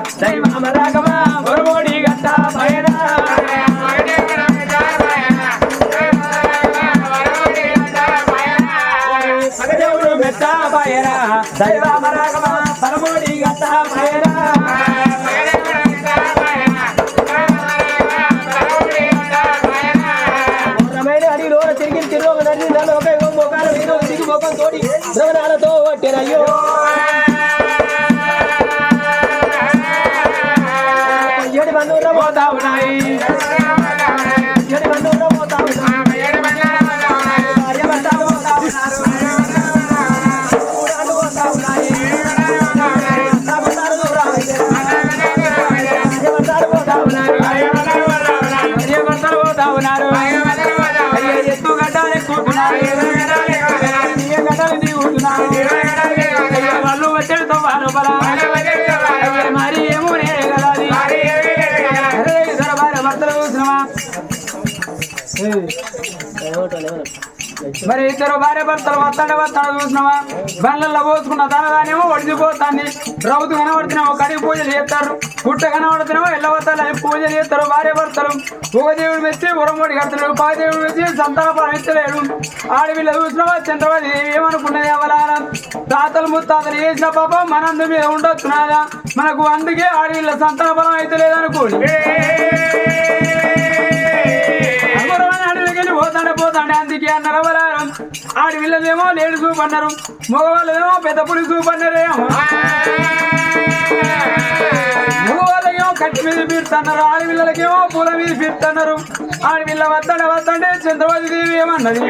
పైన దైవమ రాగమా బొరమోడి గట్ట పైన దేవుడు మెట్ట పైన దైవమ రాగమా బొరమోడి గట్ట పైన తిరిగి తిరుగు నడి నన్ను ఒక యుగం మోకాలు తిరిగి మోకం తోడి ద్రవణాలతో వట్టెనయ్యో అయ్యో ఎత్తు గడ్డాలు ఎక్కుతున్నారు నీయ గడ్డలు దిగుతున్నారు అయ్యో వాళ్ళు బల మరి ఏమో నేనే కదా భర్తలు చూసినవా మరి ఇద్దరు భార్య భర్తలు వస్తాడు వస్తాడు చూసినావా? బండ్లలో పోసుకున్న తనదానేమో ఒడిచిపోతాంది రౌతు కనబడుతున్నామో కడిగి పూజలు చేస్తారు. పుట్ట కనబడుతున్నామో ఎల్లవతాలు అని పూజలు చేస్తారు భార్య భర్తలు. ఒక దేవుడు మెచ్చి ఉరమోడి కడతాడు. పా దేవుడు మెచ్చి సంతానం ఎత్తలేడు చూసినావా? చంద్రబాబు దేవి ఏమనుకున్నది ఎవరారా తాతలు ముత్తాతలు చేసిన పాపం మనందు మీద ఉండొచ్చున్నారా మనకు అందుకే ఆడవిల్ల సంతాన బలం అయితే లేదనుకోండి పోతాడే అందుకే అన్నారు బలారం ఆడపిల్లలేమో లేడు చూపు అన్నారు మగవాళ్ళేమో పెద్ద పులి చూపు అన్నారేమో మగవాళ్ళకేమో కట్టి మీద పీడుతున్నారు ఆడపిల్లలకేమో పూల మీద పీడుతున్నారు ఆడపిల్ల పిల్ల వద్దంటే వస్తాడే చంద్రబాబు దేవి ఏమన్నది?